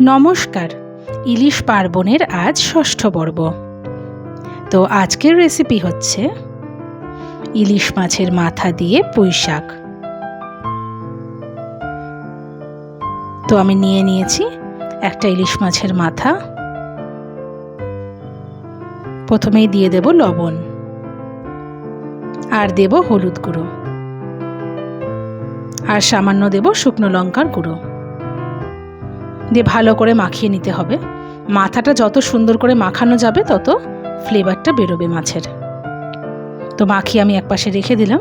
নমস্কার, ইলিশ পার্বণের আজ ষষ্ঠ পর্ব। তো আজকের রেসিপি হচ্ছে ইলিশ মাছের মাথা দিয়ে পুঁই শাক। তো আমি নিয়ে নিয়েছি একটা ইলিশ মাছের মাথা। প্রথমেই দিয়ে দেব লবণ। আর দেব হলুদ গুঁড়ো। আর সামান্য দেব শুকনো লঙ্কার গুঁড়ো। দিয়ে ভালো করে মাখিয়ে নিতে হবে। মাথাটা যত সুন্দর করে মাখানো যাবে, তত ফ্লেভারটা বেরোবে মাছের। তো মাখিয়ে আমি একপাশে রেখে দিলাম।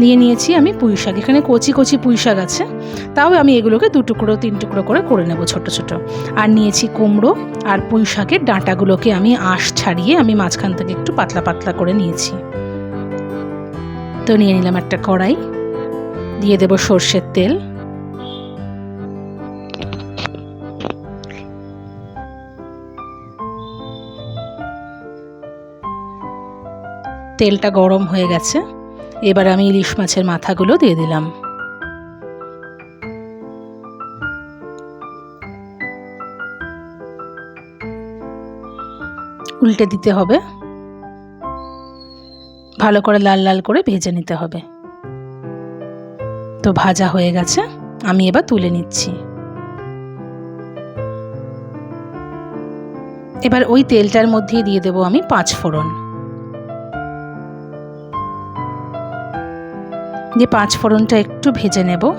নিয়ে নিয়েছি আমি পুঁই শাক। এখানে কচি কচি পুঁই শাক আছে। তাও আমি এগুলোকে দু টুকরো, তিন টুকরো করে করে নেব ছোট ছোট। আর নিয়েছি কুমড়ো আর পুঁই শাকের ডাঁটাগুলোকে আমি আঁশ ছাড়িয়ে আমি মাঝখান থেকে একটু পাতলা পাতলা করে নিয়েছি। তো নিয়ে নিলাম একটা কড়াই। দিয়ে দেব সর্ষের তেল। তেলটা গরম হয়ে গেছে। এবার আমি ইলিশ মাছের মাথাগুলো দিয়ে দিলাম। উল্টে দিতে হবে। ভালো করে লাল লাল করে ভেজে নিতে হবে। তো ভাজা হয়ে গেছে। আমি এবার তুলে নিচ্ছি। এবার ওই তেলটার মধ্যে দিয়ে দেবো আমি পাঁচ ফোড়ন। দিয়ে পাঁচ ফোড়নটা একটু ভেজে নেব।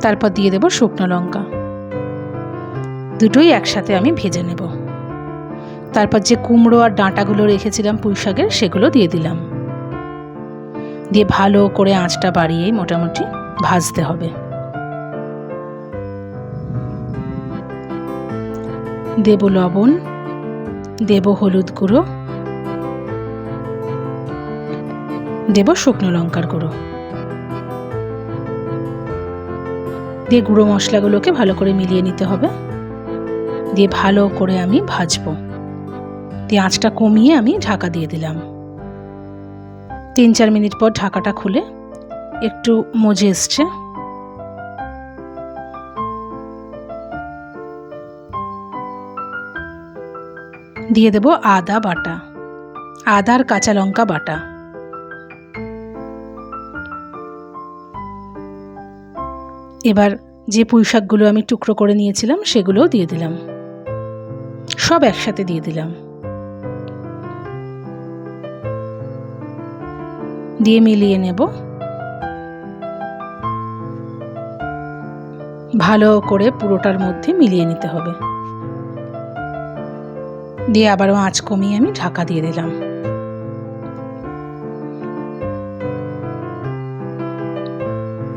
তারপর দিয়ে দেব শুকনো লঙ্কা। দুটোই একসাথে আমি ভেজে নেব। তারপর যে কুমড়ো আর ডাঁটাগুলো রেখেছিলাম পুঁই শাকের, সেগুলো দিয়ে দিলাম। দিয়ে ভালো করে আঁচটা বাড়িয়ে মোটামুটি ভাজতে হবে। দেব লবণ, দেব হলুদ গুঁড়ো। দেব শুকনো লঙ্কার গুঁড়ো। দিয়ে গুঁড়ো মশলাগুলোকে ভালো করে মিলিয়ে নিতে হবে। দিয়ে ভালো করে আমি ভাজবো। দিয়ে আঁচটা কমিয়ে আমি ঢাকা দিয়ে দিলাম। তিন চার মিনিট পর ঢাকাটা খুলে একটু মজে এসছে। দিয়ে দেব আদা বাটা, আদার কাঁচা লঙ্কা বাটা। এবার যে পুঁই শাকগুলো আমি টুকরো করে নিয়েছিলাম, সেগুলোও দিয়ে দিলাম। সব একসাথে দিয়ে দিলাম। দিয়ে মিলিয়ে নেব। ভালো করে পুরোটার মধ্যে মিলিয়ে নিতে হবে। দিয়ে আবারও আঁচ কমিয়ে আমি ঢাকা দিয়ে দিলাম।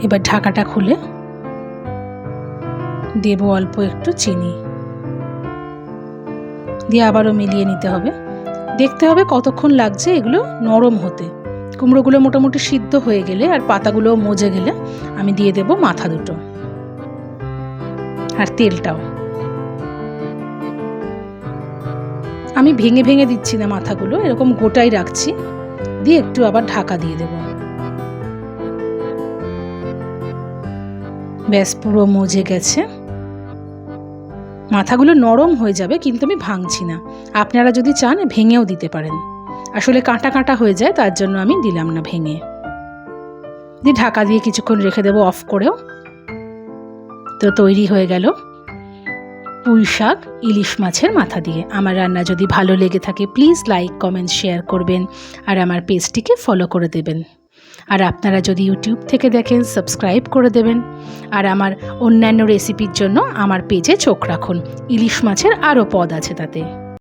এবার ঢাকাটা খুলে দেব অল্প একটু চিনি। দিয়ে আবারও মিলিয়ে নিতে হবে। দেখতে হবে কতক্ষণ লাগছে এগুলো নরম হতে। কুমড়োগুলো মোটামুটি সিদ্ধ হয়ে গেলে আর পাতাগুলো মজে গেলে আমি দিয়ে দেব মাথা দুটো। আর তেলটাও। আমি ভেঙে ভেঙে দিচ্ছি না মাথাগুলো, এরকম গোটাই রাখছি। দিয়ে একটু আবার ঢাকা দিয়ে দেব। ব্যাস, পুরো মজে গেছে। মাথাগুলো নরম হয়ে যাবে, কিন্তু আমি ভাঙছি না। আপনারা যদি চান, ভেঙেও দিতে পারেন। আসলে কাঁটা কাঁটা হয়ে যায়, তার জন্য আমি দিলাম না ভেঙে। দিয়ে ঢাকা দিয়ে কিছুক্ষণ রেখে দেবো অফ করেও। তো তৈরি হয়ে গেল পুঁই শাক, ইলিশ মাছের মাথা দিয়ে। আমার রান্না যদি ভালো লেগে থাকে, প্লিজ লাইক, কমেন্ট, শেয়ার করবেন। আর আমার পেজটিকে ফলো করে দেবেন। আর আপনারা যদি ইউটিউব থেকে দেখেন, সাবস্ক্রাইব করে দেবেন। আর আমার অন্যান্য রেসিপির জন্য আমার পেজে চোখ রাখুন। ইলিশ মাছের আরও পদ আছে তাতে।